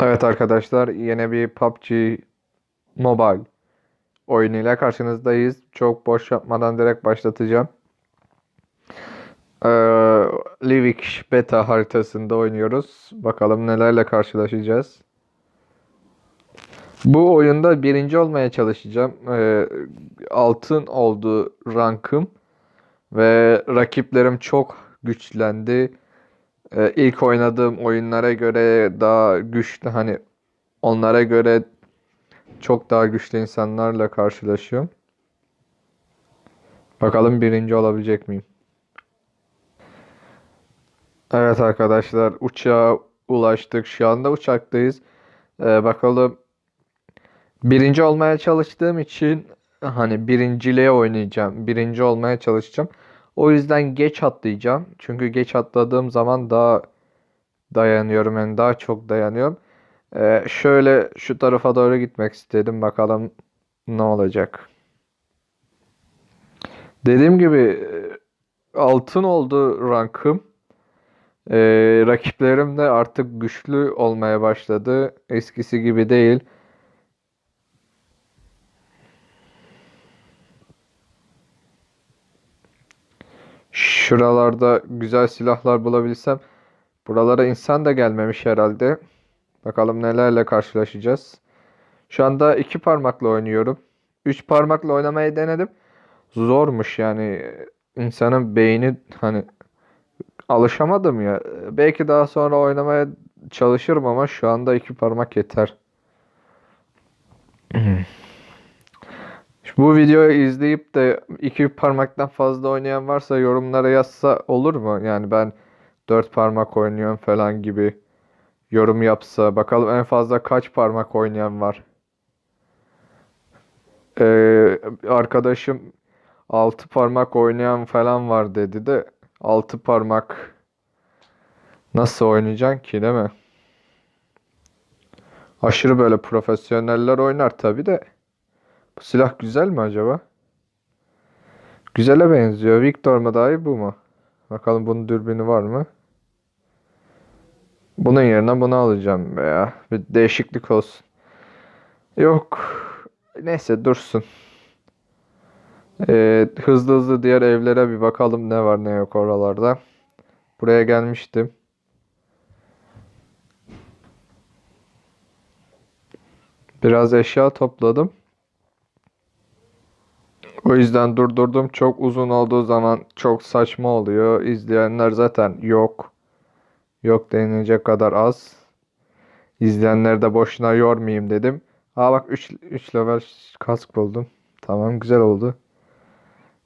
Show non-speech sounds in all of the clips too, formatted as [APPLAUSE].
Evet arkadaşlar yine bir PUBG Mobile oyunuyla karşınızdayız. Çok boş yapmadan direkt başlatacağım. Ee, Livik beta haritasında oynuyoruz. Bakalım nelerle karşılaşacağız. Bu oyunda birinci olmaya çalışacağım. Ee, altın oldu rankım. Ve rakiplerim çok güçlendi. Ee, ilk oynadığım oyunlara göre daha güçlü hani onlara göre çok daha güçlü insanlarla karşılaşıyorum. Bakalım birinci olabilecek miyim? Evet arkadaşlar uçağa ulaştık. Şu anda uçaktayız. Ee, bakalım birinci olmaya çalıştığım için hani birinciliğe oynayacağım. Birinci olmaya çalışacağım. O yüzden geç atlayacağım. Çünkü geç atladığım zaman daha dayanıyorum. Yani daha çok dayanıyorum. Ee, şöyle şu tarafa doğru gitmek istedim. Bakalım ne olacak. Dediğim gibi e, altın oldu rankım. Ee, rakiplerim de artık güçlü olmaya başladı. Eskisi gibi değil. Şuralarda güzel silahlar bulabilsem. Buralara insan da gelmemiş herhalde. Bakalım nelerle karşılaşacağız. Şu anda iki parmakla oynuyorum. Üç parmakla oynamayı denedim. Zormuş yani. insanın beyni hani alışamadım ya. Belki daha sonra oynamaya çalışırım ama şu anda iki parmak yeter. [CLEARS THROAT] Bu videoyu izleyip de iki parmaktan fazla oynayan varsa yorumlara yazsa olur mu? Yani ben dört parmak oynuyorum falan gibi yorum yapsa. Bakalım en fazla kaç parmak oynayan var. Ee, arkadaşım altı parmak oynayan falan var dedi de altı parmak nasıl oynayacaksın ki değil mi? Aşırı böyle profesyoneller oynar tabi de. Bu silah güzel mi acaba? Güzele benziyor. Victor mu dahi bu mu? Bakalım bunun dürbünü var mı? Bunun yerine bunu alacağım veya bir değişiklik olsun. Yok. Neyse dursun. Ee, hızlı hızlı diğer evlere bir bakalım ne var ne yok oralarda. Buraya gelmiştim. Biraz eşya topladım. O yüzden durdurdum. Çok uzun olduğu zaman çok saçma oluyor. İzleyenler zaten yok. Yok denilecek kadar az. İzleyenleri de boşuna yormayayım dedim. Aa bak 3 3 level kask buldum. Tamam güzel oldu.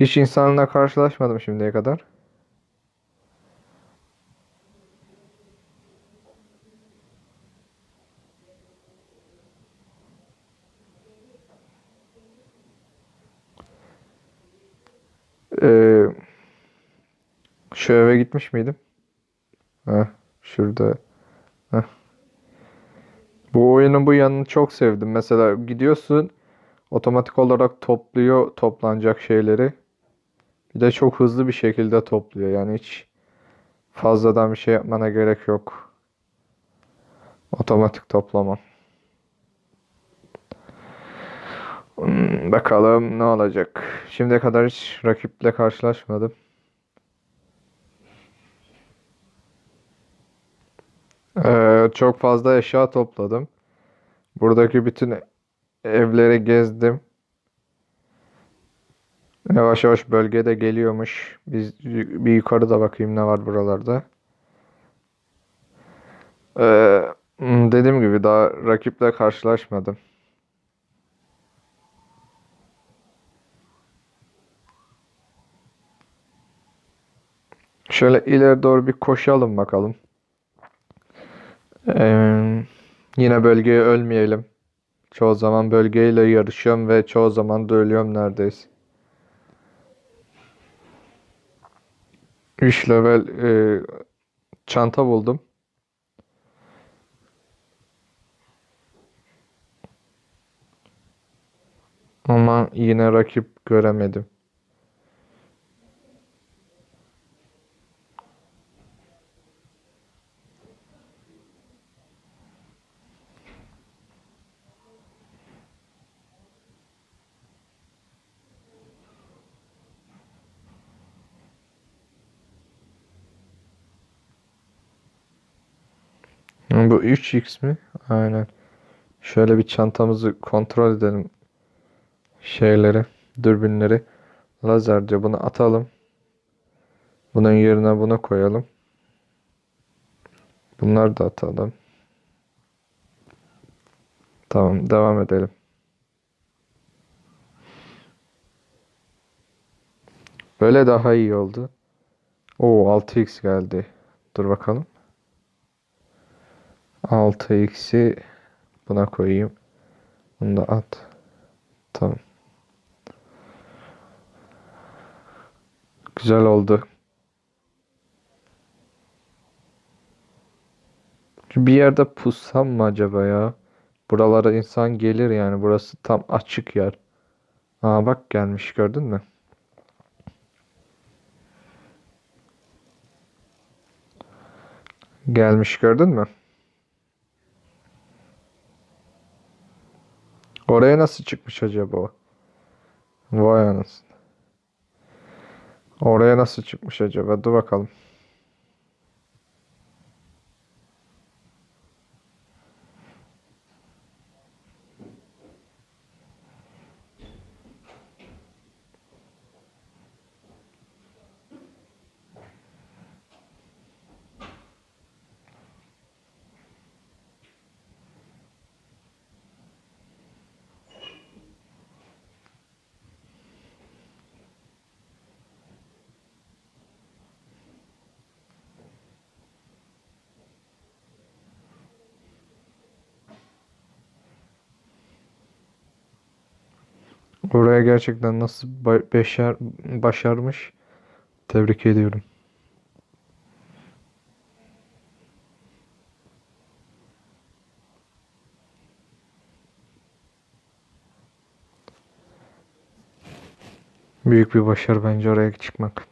Hiç insanla karşılaşmadım şimdiye kadar. Ee, şu eve gitmiş miydim? Heh, şurada. Heh. Bu oyunun bu yanını çok sevdim. Mesela gidiyorsun otomatik olarak topluyor toplanacak şeyleri. Bir de çok hızlı bir şekilde topluyor. Yani hiç fazladan bir şey yapmana gerek yok. Otomatik toplama. Hmm, bakalım ne olacak. Şimdiye kadar hiç rakiple karşılaşmadım. Ee, çok fazla eşya topladım. Buradaki bütün evleri gezdim. Yavaş yavaş bölgede geliyormuş. Biz bir yukarıda bakayım ne var buralarda. Ee, dediğim gibi daha rakiple karşılaşmadım. Şöyle ileri doğru bir koşalım bakalım. Ee, yine bölgeye ölmeyelim. Çoğu zaman bölgeyle yarışıyorum ve çoğu zaman da ölüyorum neredeyse. 3 level e, çanta buldum. Ama yine rakip göremedim. Bu 3x mi? Aynen. Şöyle bir çantamızı kontrol edelim. Şeyleri, dürbünleri. Lazer diyor. Bunu atalım. Bunun yerine bunu koyalım. Bunları da atalım. Tamam, devam edelim. Böyle daha iyi oldu. Oo 6x geldi. Dur bakalım. 6x'i buna koyayım. Bunu da at. Tamam. Güzel oldu. Bir yerde pussam mı acaba ya? Buralara insan gelir yani. Burası tam açık yer. Aa bak gelmiş gördün mü? Gelmiş gördün mü? Oraya nasıl çıkmış acaba o? Vay anasını. Oraya nasıl çıkmış acaba? Dur bakalım. Oraya gerçekten nasıl ba- beşer başarmış. Tebrik ediyorum. Büyük bir başarı bence oraya çıkmak.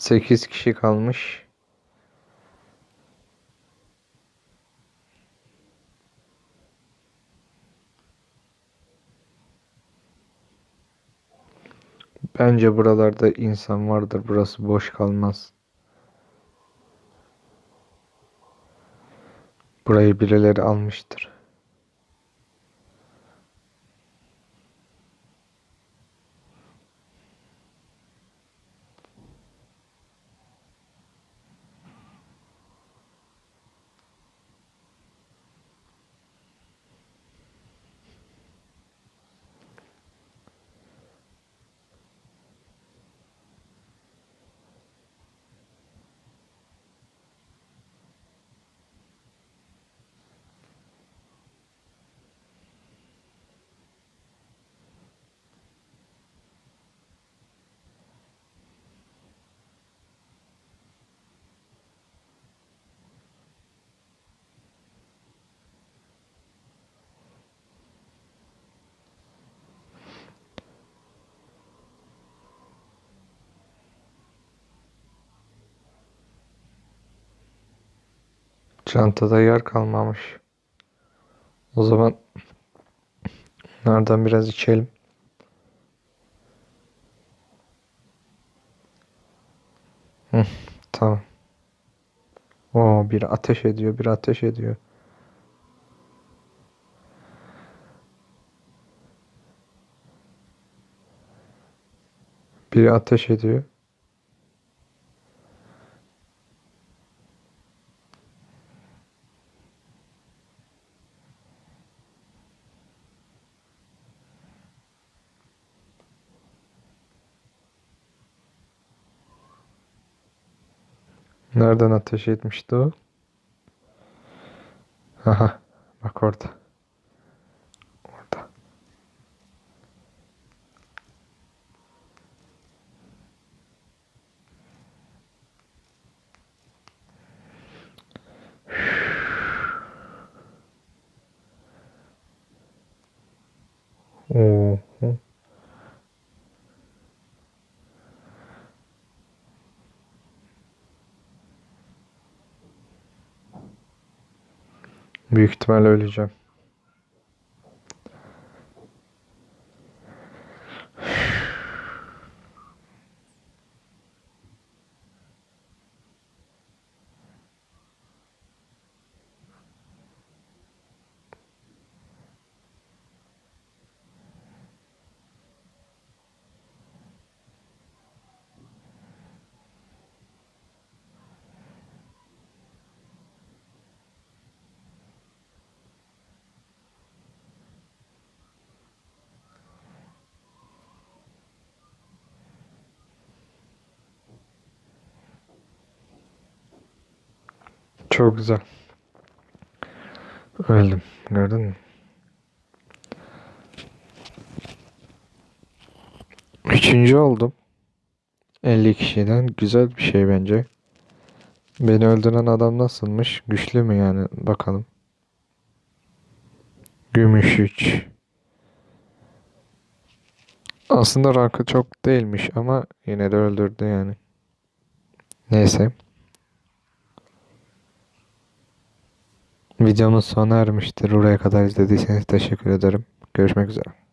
Sekiz kişi kalmış. Bence buralarda insan vardır. Burası boş kalmaz. Burayı birileri almıştır. Çantada yer kalmamış. O zaman nereden biraz içelim. Hı, tamam. Oo, biri ateş ediyor, biri ateş ediyor. Biri ateş ediyor. Nereden ateş etmişti o? Aha, bak orada. Orada. Oo. Büyük ihtimalle öleceğim. Çok güzel. Öldüm. Gördün mü? Üçüncü oldum. 50 kişiden. Güzel bir şey bence. Beni öldüren adam nasılmış? Güçlü mü yani? Bakalım. Gümüş 3. Aslında rankı çok değilmiş ama yine de öldürdü yani. Neyse. Videomuz sona ermiştir. Buraya kadar izlediyseniz teşekkür ederim. Görüşmek üzere.